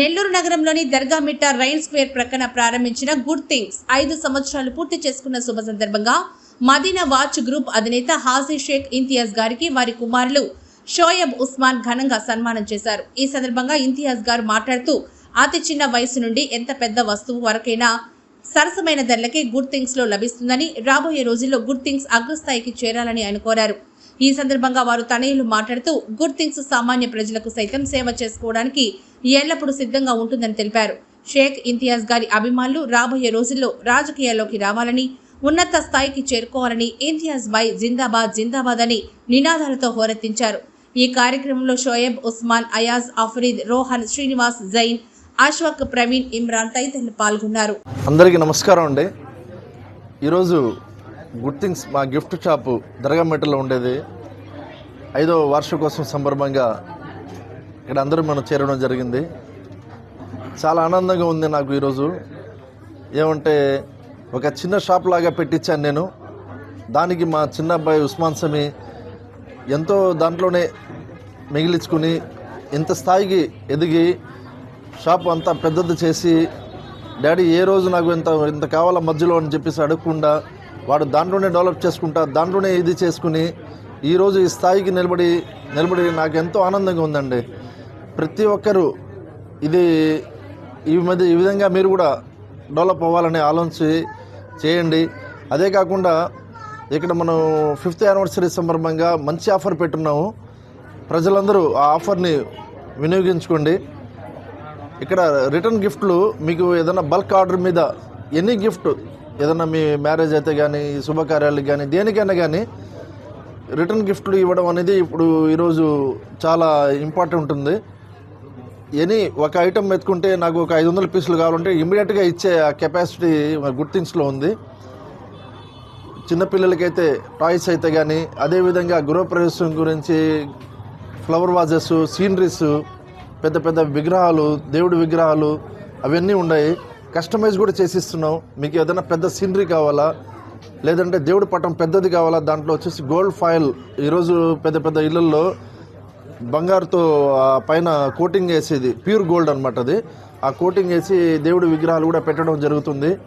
నెల్లూరు నగరంలోని Dargamitta rain square ప్రక్కన ప్రారంభించిన గుడ్ థింగ్స్ ఐదు సంవత్సరాలు పూర్తి చేసుకున్న శుభ సందర్భంగా మదీనా వాచ్ గ్రూప్ అధినేత హాజీ షేక్ ఇంతియాజ్ గారికి వారి కుమారులు షోయబ్ ఉస్మాన్ ఘనంగా సన్మానం చేశారు. ఈ సందర్భంగా ఇంతియాజ్ గారు మాట్లాడుతూ అతి చిన్న వయసు నుండి ఎంత పెద్ద వస్తువు వరకైనా సరసమైన ధరలకే గుడ్ థింగ్స్లో లభిస్తుందని రాబోయే రోజుల్లో గుడ్ థింగ్స్ అగ్రస్థాయికి చేరాలని ఆయన కోరారు. ఈ సందర్భంగా వారు తనయులు మాట్లాడుతూ గుడ్ థింగ్స్ సామాన్య ప్రజలకు సైతం సేవ చేసుకోవడానికి ఎల్లప్పుడూ సిద్ధంగా ఉంటుందని తెలిపారు. షేక్ ఇంతియాజ్ గారి అభిమానులు రాబోయే రోజుల్లో రాజకీయాల్లోకి రావాలని ఉన్నత స్థాయికి చేరుకోవాలని ఇంతియాజ్ బాయ్ జిందాబాద్ జిందాబాద్ అని నినాదాలతో హోరెత్తించారు. ఈ కార్యక్రమంలో షోయబ్ ఉస్మాన్ అయాజ్ అఫ్రీద్ రోహన్ శ్రీనివాస్ జైన్ అశ్వక్ ప్రవీణ్ ఇమ్రాన్ తదితరులు పాల్గొన్నారు. అందరికీ నమస్కారం అండి. ఈరోజు గుడ్ థింగ్స్ మా గిఫ్ట్ షాపు దర్గామెట్టలో ఉండేది. ఐదో వార్షికోత్సవం సందర్భంగా ఇక్కడ అందరూ మనం చేరడం జరిగింది. చాలా ఆనందంగా ఉంది నాకు ఈరోజు. ఏమంటే ఒక చిన్న షాప్ లాగా పెట్టించాను నేను. దానికి మా చిన్న అబ్బాయి ఉస్మాన్ సమీ ఎంతో దాంట్లోనే మిగిలించుకుని ఇంత స్థాయికి ఎదిగి షాప్ అంతా పెద్దది చేసి డాడీ ఏ రోజు నాకు ఇంత ఇంత కావాలా మధ్యలో? అని చెప్పేసి అడగకుండా వాడు దాంట్లోనే డెవలప్ చేసుకుంటా దాంట్లోనే ఇది చేసుకుని ఈరోజు ఈ స్థాయికి నిలబడి నిలబడి నాకు ఎంతో ఆనందంగా ఉందండి. ప్రతి ఒక్కరూ ఇది ఈ మధ్య ఈ విధంగా మీరు కూడా డెవలప్ అవ్వాలని ఆలోచించి చేయండి. అదే కాకుండా ఇక్కడ మనం ఫిఫ్త్ యానివర్సరీ సందర్భంగా మంచి ఆఫర్ పెట్టున్నాము. ప్రజలందరూ ఆ ఆఫర్ని వినియోగించుకోండి. ఇక్కడ రిటర్న్ గిఫ్ట్లు మీకు ఏదైనా బల్క్ ఆర్డర్ మీద ఎనీ గిఫ్ట్ ఏదైనా మీ మ్యారేజ్ అయితే కానీ శుభకార్యాలకు కానీ దేనికైనా కానీ రిటర్న్ గిఫ్ట్లు ఇవ్వడం అనేది ఇప్పుడు ఈరోజు చాలా ఇంపార్టెంట్ ఉంటుంది. ఎనీ ఒక ఐటమ్ ఎత్తుకుంటే నాకు ఒక ఐదు వందల పీసులు కావాలంటే ఇమీడియట్గా ఇచ్చే ఆ కెపాసిటీ గుర్తించులో ఉంది. చిన్నపిల్లలకైతే టాయ్స్ అయితే కానీ అదేవిధంగా గృహప్రవేశం గురించి ఫ్లవర్ వాజెస్ సీనరీస్ పెద్ద పెద్ద విగ్రహాలు దేవుడి విగ్రహాలు అవన్నీ ఉన్నాయి. కస్టమైజ్ కూడా చేసిస్తున్నాం. మీకు ఏదైనా పెద్ద సీనరీ కావాలా లేదంటే దేవుడి పటం పెద్దది కావాలా? దాంట్లో వచ్చేసి గోల్డ్ ఫాయిల్ ఈరోజు పెద్ద పెద్ద ఇళ్ళల్లో బంగారుతో పైన కోటింగ్ వేసేది. ప్యూర్ గోల్డ్ అనమాట అది. ఆ కోటింగ్ వేసి దేవుడి విగ్రహాలు కూడా పెట్టడం జరుగుతుంది.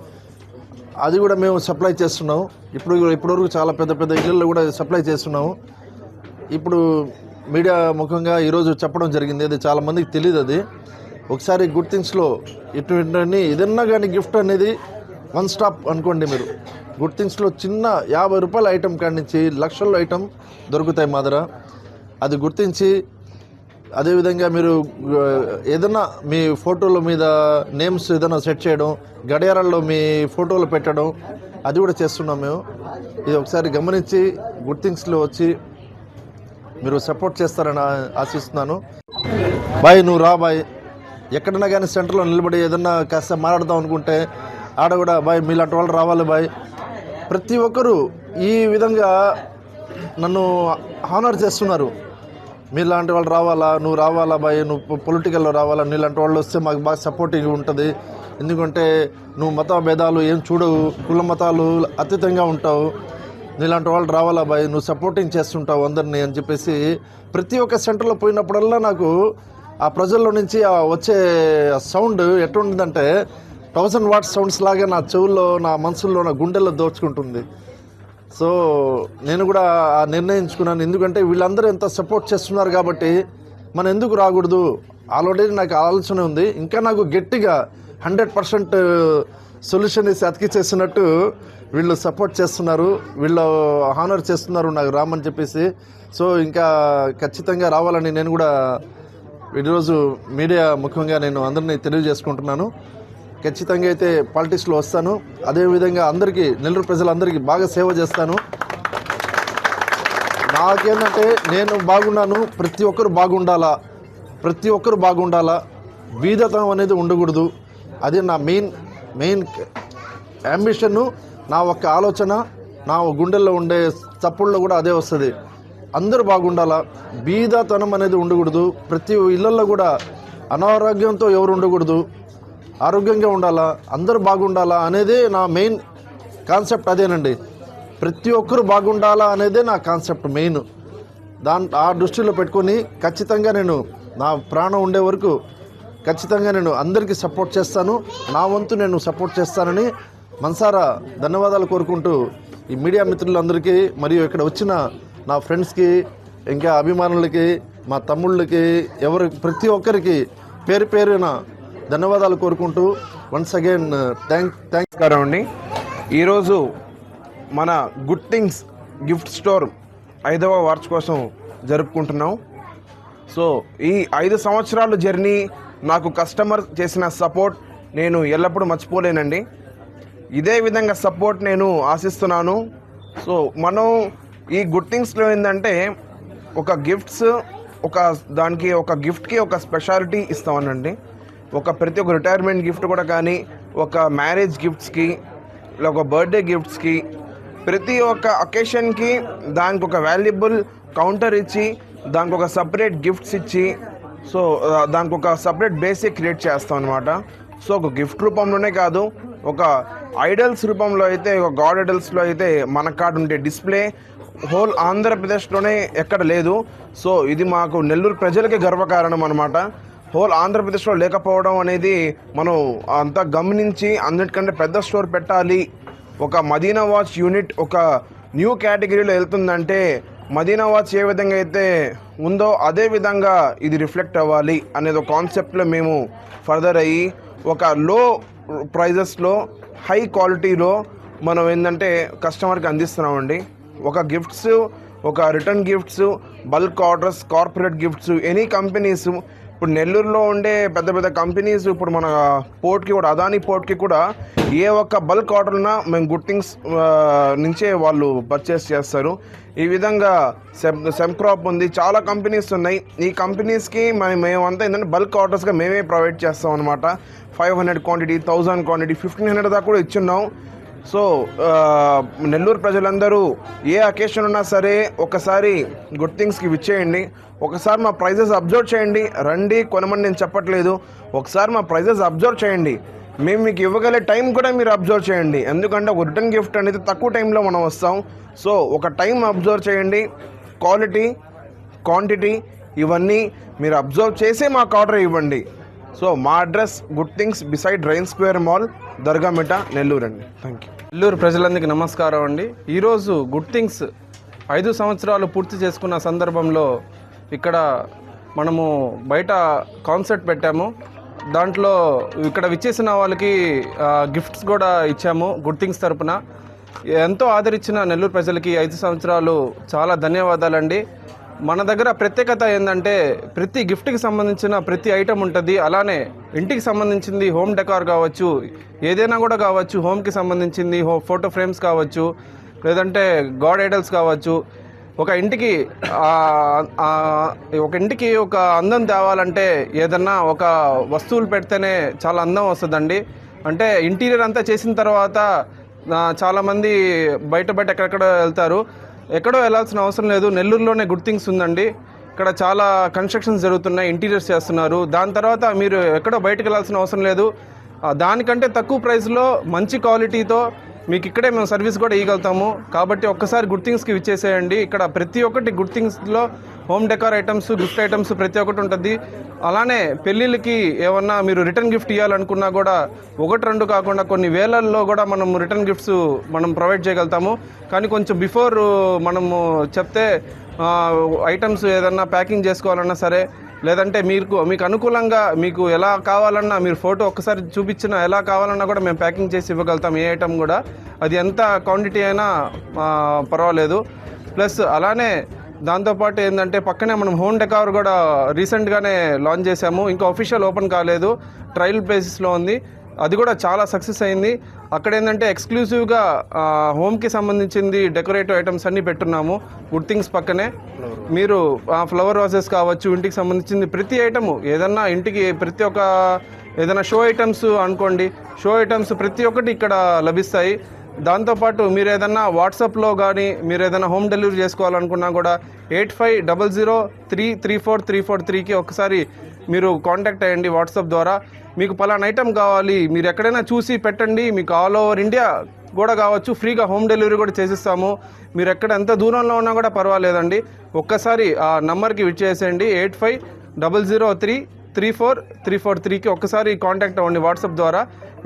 అది కూడా మేము సప్లై చేస్తున్నాం. ఇప్పుడు ఇప్పటివరకు చాలా పెద్ద పెద్ద ఇళ్ళల్లో కూడా సప్లై చేస్తున్నాము ఇప్పుడు మీడియా ముఖంగా ఈరోజు చెప్పడం జరిగింది. అది చాలా మందికి తెలియదు అది. ఒకసారి గుడ్ థింగ్స్లో ఇటువంటి ఏదన్నా కానీ గిఫ్ట్ అనేది వన్ స్టాప్ అనుకోండి మీరు. గుడ్ థింగ్స్లో చిన్న యాభై రూపాయల ఐటెం కాడి నుంచి లక్షల ఐటెం దొరుకుతాయి మా దగ్గర అది గుర్తించి అదేవిధంగా మీరు ఏదైనా మీ ఫోటోల మీద నేమ్స్ ఏదైనా సెట్ చేయడం గడియారాల్లో మీ ఫోటోలు పెట్టడం అది కూడా చేస్తున్నాం మేము. ఇది ఒకసారి గమనించి గుడ్ థింగ్స్లో వచ్చి మీరు సపోర్ట్ చేస్తారని ఆశిస్తున్నాను. బాయ్ నువ్వు రా బాయ్. ఎక్కడన్నా కానీ సెంటర్లో నిలబడి ఏదన్నా కాస్త మాట్లాడదాం అనుకుంటే ఆడ కూడా బాయ్ మీలాంటి వాళ్ళు రావాలి బాయ్. ప్రతి ఒక్కరూ ఈ విధంగా నన్ను హానర్ చేస్తున్నారు. మీలాంటి వాళ్ళు రావాలా నువ్వు రావాలా బాయ్ నువ్వు పొలిటికల్లో రావాలా నీలాంటి వాళ్ళు వస్తే మాకు బాగా సపోర్టింగ్ ఉంటుంది. ఎందుకంటే నువ్వు మత భేదాలు ఏం చూడవు కుల మతాలు అతీతంగా ఉంటావు. నీలాంటి వాళ్ళు రావాలా బాయ్ నువ్వు సపోర్టింగ్ చేస్తుంటావు అందరినీ అని చెప్పేసి ప్రతి ఒక్క సెంటర్లో పోయినప్పుడల్లా నాకు ఆ ప్రజల్లో నుంచి వచ్చే సౌండ్ ఎట్లుంటుందంటే థౌజండ్ వాట్స్ సౌండ్స్ లాగా నా చెవుల్లో నా మనసుల్లో నా గుండెల్లో దోచుకుంటుంది. సో నేను కూడా ఆ నిర్ణయించుకున్నాను. ఎందుకంటే వీళ్ళందరూ ఎంత సపోర్ట్ చేస్తున్నారు కాబట్టి మనం ఎందుకు రాకూడదు? ఆల్రెడీ నాకు ఆలోచన ఉంది. ఇంకా నాకు గట్టిగా హండ్రెడ్ పర్సెంట్ సొల్యూషన్ ఇసి అతికిచ్చేసినట్టు వీళ్ళు సపోర్ట్ చేస్తున్నారు. వీళ్ళు హానర్ చేస్తున్నారు నాకు రామని చెప్పేసి. సో ఇంకా ఖచ్చితంగా రావాలని నేను కూడా ఈరోజు మీడియా ముఖ్యంగా నేను అందరినీ తెలియజేసుకుంటున్నాను. ఖచ్చితంగా అయితే పాలిటిక్స్లో వస్తాను. అదేవిధంగా అందరికీ నెల్లూరు ప్రజలందరికీ బాగా సేవ చేస్తాను. నాకేంటంటే నేను బాగున్నాను ప్రతి ఒక్కరు బాగుండాలా? ప్రతి ఒక్కరు బాగుండాలా? బీదతనం అనేది ఉండకూడదు. అది నా మెయిన్ మెయిన్ అంబిషన్ను నా ఒక్క ఆలోచన నా గుండెల్లో ఉండే చప్పుల్లో కూడా అదే వస్తుంది. అందరూ బాగుండాలా? బీదతనం అనేది ఉండకూడదు. ప్రతి ఇళ్ళల్లో కూడా అనారోగ్యంతో ఎవరు ఉండకూడదు. ఆరోగ్యంగా ఉండాలా? అందరూ బాగుండాలా అనేదే నా మెయిన్ కాన్సెప్ట్ అదేనండి. ప్రతి ఒక్కరు బాగుండాలా అనేదే నా కాన్సెప్ట్ మెయిన్. దాని ఆ దృష్టిలో పెట్టుకొని ఖచ్చితంగా నేను నా ప్రాణం ఉండే వరకు ఖచ్చితంగా నేను అందరికీ సపోర్ట్ చేస్తాను. నా వంతు నేను సపోర్ట్ చేస్తానని మనసారా ధన్యవాదాలు కోరుకుంటూ ఈ మీడియా మిత్రులందరికీ మరియు ఇక్కడ వచ్చిన నా ఫ్రెండ్స్కి ఇంకా అభిమానులకి మా తమ్ముళ్ళకి ఎవరి ప్రతి ఒక్కరికి పేరు పేరున ధన్యవాదాలు కోరుకుంటూ వన్స్ అగైన్ థ్యాంక్ థ్యాంక్స్ నమస్కారం అండి. ఈరోజు మన గుడ్ థింగ్స్ గిఫ్ట్ స్టోర్ ఐదవ వార్షికోసం జరుపుకుంటున్నాం. సో ఈ ఐదు సంవత్సరాల జర్నీ నాకు కస్టమర్ చేసిన సపోర్ట్ నేను ఎల్లప్పుడూ మర్చిపోలేనండి. ఇదే విధంగా సపోర్ట్ నేను ఆశిస్తున్నాను. సో మనం ఈ గుడ్ థింగ్స్లో ఏంటంటే ఒక గిఫ్ట్స్ ఒక దానికి ఒక గిఫ్ట్కి ఒక స్పెషాలిటీ ఇస్తామనండి. ఒక ప్రతి ఒక్క రిటైర్మెంట్ గిఫ్ట్ కూడా కానీ ఒక మ్యారేజ్ గిఫ్ట్స్కి ఇలా ఒక బర్త్డే గిఫ్ట్స్కి ప్రతి ఒక్క అకేషన్కి దానికి ఒక వాల్యుబుల్ కౌంటర్ ఇచ్చి దానికి ఒక సపరేట్ గిఫ్ట్స్ ఇచ్చి సో దానికి ఒక సపరేట్ బేసిక్ క్రియేట్ చేస్తాం అనమాట సో ఒక గిఫ్ట్ రూపంలోనే కాదు ఒక ఐడల్స్ రూపంలో అయితే ఒక గాడ్ ఐడల్స్లో అయితే మన కాడ ఉండే డిస్ప్లే హోల్ ఆంధ్రప్రదేశ్లోనే ఎక్కడ లేదు. సో ఇది మాకు నెల్లూరు ప్రజలకి గర్వకారణం అనమాట హోల్ ఆంధ్రప్రదేశ్లో లేకపోవడం అనేది మనం అంతా గమనించి అన్నిటికంటే పెద్ద స్టోర్ పెట్టాలి. ఒక మదీనా వాచ్ యూనిట్ ఒక న్యూ కేటగిరీలో వెళ్తుందంటే మదీనా వాచ్ ఏ విధంగా అయితే ఉందో అదే విధంగా ఇది రిఫ్లెక్ట్ అవ్వాలి అనేది ఒక కాన్సెప్ట్లో మేము ఫర్దర్ అయ్యి ఒక లో ప్రైజెస్లో హై క్వాలిటీలో మనం ఏంటంటే కస్టమర్కి అందిస్తున్నామండి. ఒక గిఫ్ట్స్ ఒక return gifts bulk orders corporate gifts any companies ఇప్పుడు నెల్లూరులో ఉండే పెద్ద పెద్ద కంపెనీస్ ఇప్పుడు మన పోర్ట్కి కూడా అదాని పోర్ట్కి కూడా ఏ ఒక్క బల్క్ ఆర్డర్ ఉన్నా మేము గుడ్ థింగ్స్ నుంచే వాళ్ళు పర్చేస్ చేస్తారు. ఈ విధంగా సెమ్ సెమ్క్రాప్ ఉంది. చాలా కంపెనీస్ ఉన్నాయి. ఈ కంపెనీస్కి మేము మేమంతా ఏంటంటే బల్క్ ఆర్డర్స్గా మేమే ప్రొవైడ్ చేస్తాం అనమాట five hundred quantity thousand quantity fifteen hundred దాకా కూడా ఇచ్చున్నాం. సో నెల్లూరు ప్రజలందరూ ఏ అకేషన్ ఉన్నా సరే ఒకసారి గుడ్ థింగ్స్కి విచ్చేయండి. ఒకసారి మా ప్రైజెస్ అబ్జర్వ్ చేయండి. రండి కొనమని నేను చెప్పట్లేదు. ఒకసారి మా ప్రైజెస్ అబ్జర్వ్ చేయండి. మేము మీకు ఇవ్వగలే టైం కూడా మీరు అబ్జర్వ్ చేయండి. ఎందుకంటే ఒక రిటర్న్ గిఫ్ట్ అనేది తక్కువ టైంలో మనం వస్తాం. సో ఒక టైం అబ్జర్వ్ చేయండి. క్వాలిటీ క్వాంటిటీ ఇవన్నీ మీరు అబ్జర్వ్ చేసే మాకు ఆర్డర్ ఇవ్వండి. సో మా address Good Things beside Rain Square Mall Dargamitta Nellore అండి. థ్యాంక్ యూ నెల్లూరు ప్రజలందరికీ నమస్కారం అండి. ఈరోజు గుడ్ థింగ్స్ ఐదు సంవత్సరాలు పూర్తి చేసుకున్న సందర్భంలో ఇక్కడ మనము బయట కాన్సర్ట్ పెట్టాము. దాంట్లో ఇక్కడ విచ్చేసిన వాళ్ళకి గిఫ్ట్స్ కూడా ఇచ్చాము గుడ్ థింగ్స్ తరపున. ఎంతో ఆదరించిన నెల్లూరు ప్రజలకి ఐదు సంవత్సరాలు చాలా ధన్యవాదాలండి. మన దగ్గర ప్రత్యేకత ఏంటంటే ప్రతి గిఫ్ట్కి సంబంధించిన ప్రతి ఐటెం ఉంటుంది. అలానే ఇంటికి సంబంధించింది హోమ్ డెకార్ కావచ్చు ఏదైనా కూడా కావచ్చు హోమ్కి సంబంధించింది హో ఫోటో ఫ్రేమ్స్ కావచ్చు లేదంటే గాడ్ ఐడల్స్ కావచ్చు. ఒక ఇంటికి ఒక ఇంటికి ఒక అందం తేవాలంటే ఏదన్నా ఒక వస్తువులు పెడితేనే చాలా అందం వస్తుందండి. అంటే ఇంటీరియర్ అంతా చేసిన తర్వాత చాలామంది బయట బయట ఎక్కడెక్కడ వెళ్తారు. ఎక్కడో వెళ్ళాల్సిన అవసరం లేదు. నెల్లూరులోనే గుడ్ థింగ్స్ ఉందండి. ఇక్కడ చాలా కన్స్ట్రక్షన్స్ జరుగుతున్నాయి ఇంటీరియర్స్ చేస్తున్నారు. దాని తర్వాత మీరు ఎక్కడో బయటకు వెళ్ళాల్సిన అవసరం లేదు. దానికంటే తక్కువ ప్రైస్లో మంచి క్వాలిటీతో మీకు ఇక్కడే మేము సర్వీస్ కూడా ఇవ్వగలుగుతాము కాబట్టి ఒక్కసారి గుడ్ థింగ్స్కి ఇచ్చేసేయండి. ఇక్కడ ప్రతి ఒక్కటి good థింగ్స్లో home decor items gift items ప్రతి ఒక్కటి ఉంటుంది. అలానే పెళ్ళిళ్ళకి ఏమన్నా మీరు రిటర్న్ గిఫ్ట్ ఇవ్వాలనుకున్నా కూడా ఒకటి రెండు కాకుండా కొన్ని వేలల్లో కూడా మనం రిటర్న్ గిఫ్ట్స్ మనం ప్రొవైడ్ చేయగలుగుతాము. కానీ కొంచెం బిఫోర్ మనము చెప్తే ఐటమ్స్ ఏదన్నా ప్యాకింగ్ చేసుకోవాలన్నా సరే లేదంటే మీకు మీకు అనుకూలంగా మీకు ఎలా కావాలన్నా మీరు ఫోటో ఒక్కసారి చూపించినా ఎలా కావాలన్నా కూడా మేము ప్యాకింగ్ చేసి ఇవ్వగలుగుతాం ఏ ఐటమ్ కూడా. అది ఎంత క్వాంటిటీ అయినా పర్వాలేదు. ప్లస్ అలానే దాంతోపాటు ఏంటంటే పక్కనే మనం హోమ్ డెకార్ కూడా రీసెంట్గానే లాంచ్ చేశాము. ఇంకా అఫీషియల్ ఓపెన్ కాలేదు. ట్రయల్ బేసిస్లో ఉంది. అది కూడా చాలా సక్సెస్ అయింది. అక్కడ ఏంటంటే ఎక్స్క్లూజివ్గా హోమ్కి సంబంధించింది డెకరేటివ్ ఐటమ్స్ అన్నీ పెట్టున్నాము. గుడ్ థింగ్స్ పక్కనే. మీరు ఫ్లవర్ వాజెస్ కావచ్చు ఇంటికి సంబంధించింది ప్రతి ఐటము ఏదన్నా ఇంటికి ప్రతి ఒక్క ఏదైనా షో ఐటమ్స్ అనుకోండి షో ఐటమ్స్ ప్రతి ఒక్కటి ఇక్కడ లభిస్తాయి. దాంతోపాటు మీరు ఏదన్నా వాట్సాప్లో కానీ మీరు ఏదైనా హోమ్ డెలివరీ చేసుకోవాలనుకున్నా కూడా eight five double zero three three four three four త్రీకి ఒకసారి మీరు కాంటాక్ట్ అయ్యండి వాట్సాప్ ద్వారా. మీకు పలానా ఐటెం కావాలి మీరు ఎక్కడైనా చూసి పెట్టండి. మీకు ఆల్ ఓవర్ ఇండియా కూడా కావచ్చు. ఫ్రీగా హోమ్ డెలివరీ కూడా చేసిస్తాము. మీరు ఎక్కడ ఎంత దూరంలో ఉన్నా కూడా పర్వాలేదండి. ఒక్కసారి ఆ నంబర్కి విచ్చేసేయండి. Eight five double zero three three four three four త్రీకి ఒక్కసారి కాంటాక్ట్ అవ్వండి వాట్సాప్ ద్వారా.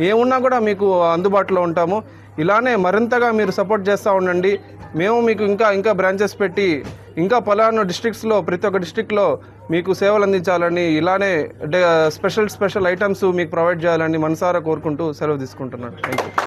ఏమున్నా కూడా మీకు అందుబాటులో ఉంటాము. ఇలానే మరింతగా మీరు సపోర్ట్ చేస్తూ ఉండండి. మేము మీకు ఇంకా ఇంకా బ్రాంచెస్ పెట్టి ఇంకా పలానా డిస్ట్రిక్ట్స్లో ప్రతి ఒక్క డిస్ట్రిక్ట్లో మీకు సేవలు అందించాలని ఇలానే స్పెషల్ స్పెషల్ ఐటమ్స్ మీకు ప్రొవైడ్ చేయాలని మనసారా కోరుకుంటూ సెలవు తీసుకుంటున్నాను. Thank you